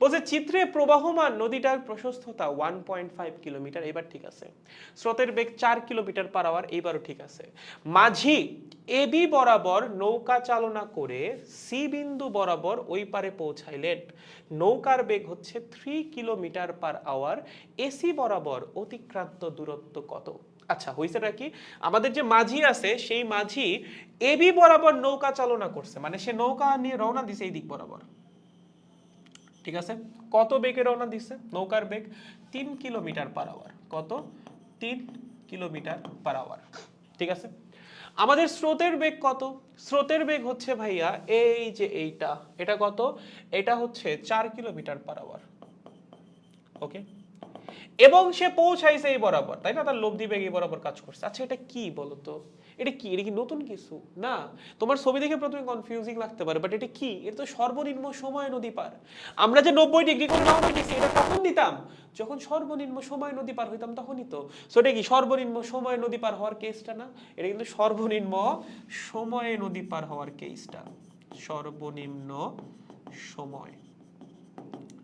বলছে, চিত্রে প্রবাহমান নদীটার প্রশস্ততা ওয়ান পয়েন্ট ফাইভ কিলোমিটার। এবার ঠিক আছে। স্রোতের বেগ চার কিলোমিটার পার আওয়ার এইবারও ঠিক আছে। মাঝি এবি বরাবর নৌকা চালনা করে সি বিন্দু বরাবর ওই পারে পৌঁছাইলেন। নৌকার বেগ হচ্ছে three kilometre per hour A বরাবর অতিক্রান্ত দূরত্ব কত? আচ্ছা হয়েছেটা কি? আমাদের যে মাঝি আছে, সেই মাঝি এবি বরাবর নৌকা চালনা করছে মানে সে নৌকা নিয়ে রওনা দিছে এই দিক বরাবর। ঠিক আছে? কত বেগে রওনা দিচ্ছে? নৌকার বেগ তিন কিলোমিটার পার আওয়ার কত? তিন কিলোমিটার পার আওয়ার ঠিক আছে? আমাদের স্রোতের বেগ কত? স্রোতের বেগ হচ্ছে ভাইয়া এই যে এইটা। এটা কত? এটা হচ্ছে চার কিলোমিটার পার আওয়ার ওকে এবং সে পৌঁছাইছে এই বরাবর, তাই না? তার লব্ধি বেগ এই বরাবর কাজ করছে। আচ্ছা এটা কি বলতো? এটা কি? এটা কি নতুন কিছু? না, তোমার ছবি দেখে প্রথমে কনফিউজিং লাগতে পারে বাট এটা কি? এটা তো সর্বনিম্ন সময় নদী পার। আমরা যে নব্বই ডিগ্রি করে দিচ্ছি এটা কখন দিতাম। যখন সর্বনিম্ন সময় নদী পার হইতাম, তখনই তো। সো এটা কি সর্বনিম্ন সময় নদী পার হওয়ার কেসটা না? এটা কিন্তু সর্বনিম্ন সময়ে নদী পার হওয়ার কেসটা সর্বনিম্ন সময়।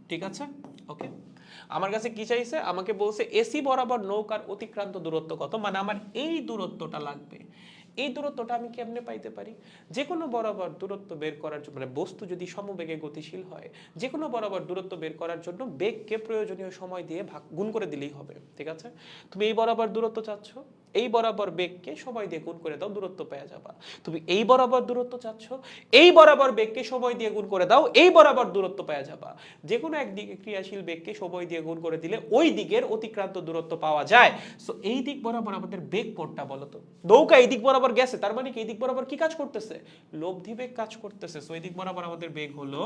ঠিক আছে? ওকে আমার কাছে কি চাইছে? আমাকে বলছে এসি বরাবর নৌকার অতিক্রান্ত দূরত্ব কত? মানে আমার এই দূরত্বটা লাগবে। এই দূরত্বটা আমি কেমনে পাইতে পারি? যে কোনো বরাবর দূরত্ব বের করার জন্য মানে বস্তু যদি সমবেগে গতিশীল হয় যে কোনো বরাবর দূরত্ব বের করার জন্য বেগকে প্রয়োজনীয় সময় দিয়ে ভাগ, গুণ করে দিলেই হবে। ঠিক আছে? তুমি এই বরাবর দূরত্ব চাচ্ছ? এই বরাবর বেগকে সময় দিয়ে গুণ করে দাও, দূরত্ব পেয়ে যাবা। তুমি এই বরাবর দূরত্ব চাচ্ছ, এই বরাবর বেগকে সময় দিয়ে গুণ করে দাও, এই বরাবর দূরত্ব পেয়ে যাবা। যে কোনো একদিকে ক্রিয়াশীল বেগকে সময় দিয়ে গুণ করে দিলে ওই দিকের অতিক্রান্ত দূরত্ব পাওয়া যায়। সো এই দিক বরাবর আমাদের বেগ কোনটা বলো তো? নৌকা এই দিক বরাবর গেছে, তার মানে কি? এই দিক বরাবর কি কাজ করতেছে? লব্ধি বেগ কাজ করতেছে। সো এই দিক বরাবর আমাদের বেগ হলো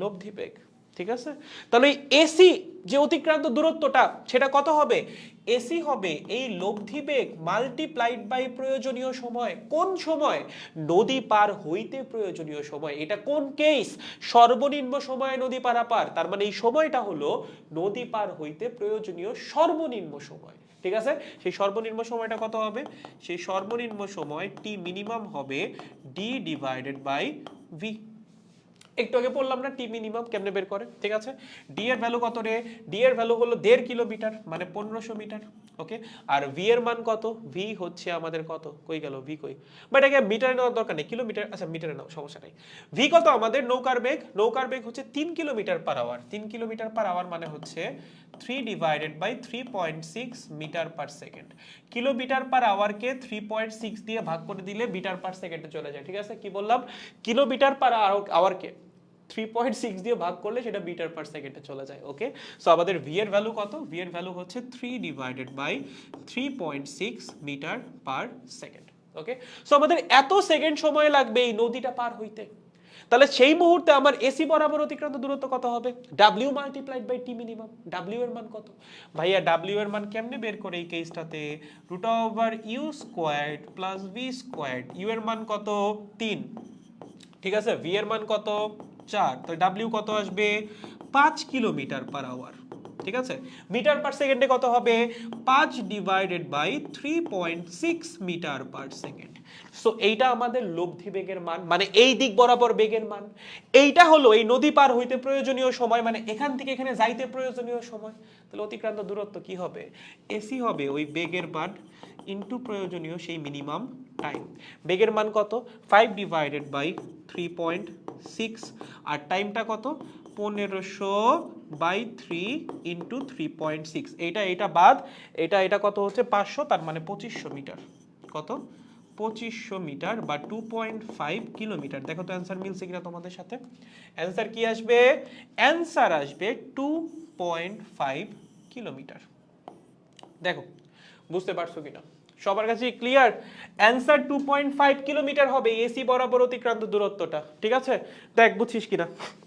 লব্ধি বেগ। ঠিক আছে? তাহলে এই এসি যে অতিক্রান্ত দূরত্বটা, সেটা কত হবে? এসি হবে এই লব্ধি বেগ মাল্টিপ্লাইড বাই প্রয়োজনীয় সময়। কোন সময়? নদী পার হইতে প্রয়োজনীয় সময়। এটা কোন কেস সর্বনিম্ন সময়ে নদী পারাপার। তার মানে এই সময়টা হলো নদী পার হইতে প্রয়োজনীয় সর্বনিম্ন সময়। ঠিক আছে? সেই সর্বনিম্ন সময়টা কত হবে? সেই সর্বনিম্ন সময় টি মিনিমাম হবে ডি ডিভাইডেড বাই ভি একটু আগে বললাম না টি মিনিমাম কেমনে বের করে? ঠিক আছে? ডি এর ভ্যালু কত রে? ডি এর ভ্যালু হলো দেড় কিলোমিটার মানে পনেরোশো মিটার ওকে আর ভি এর মান কত? ভি হচ্ছে আমাদের কত? কই গেল? ভি কই? বা এটাকে মিটারে নেওয়ার দরকার নেই। কিলোমিটার আচ্ছা মিটারে নাও, সমস্যা নেই। ভি কত? আমাদের নৌকার বেগ। নৌকার বেগ হচ্ছে তিন কিলোমিটার পার আওয়ার তিন কিলোমিটার পার আওয়ার মানে হচ্ছে three divided by three point six metre per second kilometre per আওয়ারকে three point six দিয়ে ভাগ করে দিলে মিটার পার সেকেন্ডে চলে যায়। ঠিক আছে? কি বললাম? কিলোমিটার পার আওয়ারকে থ্রি পয়েন্ট সিক্স দিয়ে ভাগ করলে সেটা মিটার পার সেকেন্ডে চলে যায় ওকে সো আমাদের ভি এর ভ্যালু কত? ভি এর ভ্যালু হচ্ছে three divided by three point six metre per second okay so আমাদের এত সেকেন্ড সময় লাগবে এই নদীটা পার হইতে। তাহলে সেই মুহূর্তে আমার এসি বরাবর অতিক্রান্ত দূরত্ব কত হবে? W multiplied by T minimum W এর মান কত? ভাইয়া ডাব্লিউ এর মান কেমনে বের করে এই কেসটাতে root over U squared plus V squared U এর মান কত? তিন। ঠিক আছে? ভি এর মান কত? চার তো ডাব্লিউ কত আসবে? পাঁচ কিলোমিটার পার আওয়ার ঠিক আছে? মিটার পার সেকেন্ডে কত হবে? পাঁচ divided by three point six metre per second so এইটা আমাদের লব্ধি বেগের মান মানে এই দিক বরাবর বেগের মান। এইটা হলো এই নদী পার হইতে প্রয়োজনীয় সময় মানে এখান থেকে এখানে যাইতে প্রয়োজনীয় সময়। তাহলে অতিক্রান্ত দূরত্ব কি হবে? এসি হবে ওই বেগের মান ইনটু প্রয়োজনীয় সেই মিনিমাম টাইম বেগের মান কত? Five divided by three point six আর টাইমটা কত? পনেরোশো by three into three point six এইটা এটা বাদ, এটা এটা কত হচ্ছে? পাঁচশো, তার মানে পঁচিশশো মিটার। কত? পঁচিশশো মিটার বা টু পয়েন্ট ফাইভ কিলোমিটার। দেখো তো অ্যান্সার মিলছে কিনা তোমাদের সাথে? অ্যান্সার কি আসবে? অ্যান্সার আসবে টু পয়েন্ট ফাইভ কিলোমিটার। দেখো, বুঝতে পারছ কিনা? সবার কাছে clear answer two point five kilometre হবে এসি বরাবর অতিক্রান্ত দূরত্বটা, ঠিক আছে? দেখ, বুঝছিস কিনা?